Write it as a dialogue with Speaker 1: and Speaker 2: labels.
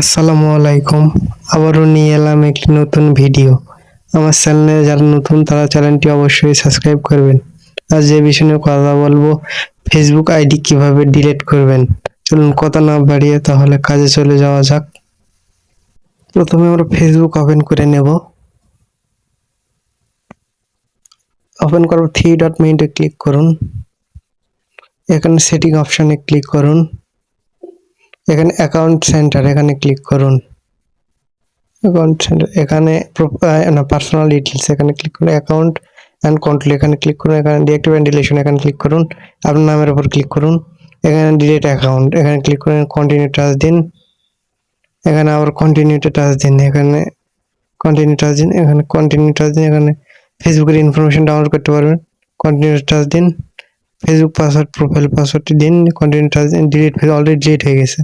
Speaker 1: আসসালামু আলাইকুম। আবারও নিয়ে এলাম একটি নতুন ভিডিও। আমার চ্যানেলে যারা নতুন, তারা চ্যানেলটি অবশ্যই সাবস্ক্রাইব করবেন। আজ যে বিষয় কথা বলব ফেসবুক আইডি কীভাবে ডিলিট করবেন? চলুন কথা না বাড়িয়ে তাহলে কাজে চলে যাওয়া যাক। প্রথমে আমরা ফেসবুক ওপেন করে নেব। ওপেন করব থ্রি ডট মিনিটে ক্লিক করুন। এখানে সেটিং অপশানে ক্লিক করুন। এখানে অ্যাকাউন্ট সেন্টার এখানে ক্লিক করুন। অ্যাকাউন্ট সেন্টার এখানে না পার্সোনাল ডিটেলস এখানে ক্লিক করুন অ্যাকাউন্ট অ্যান্ড কন্ট্রোল এখানে ক্লিক করুন, এখানে ডিএক্টিভ অ্যান্ড ডিলেশন এখানে ক্লিক করুন, আপনার নামের উপর ক্লিক করুন। এখানে ডিলিট অ্যাকাউন্ট এখানে ক্লিক করুন কন্টিনিউ টাচ দিন। এখানে আবার কন্টিনিউতে টাচ দিন, এখানে কন্টিনিউ টাচ দিন, এখানে কন্টিনিউ টাচ দিন, এখানে ফেসবুকের ইনফরমেশন ডাউনলোড করতে পারবেন কন্টিনিউ টাচ দিন। ফেসবুক পাসওয়ার্ড প্রোফাইল পাসওয়ার্ডটি দিন কন্টিনিউ টাচ দিন ডিলিট অলরেডি ডিলিট হয়ে গেছে।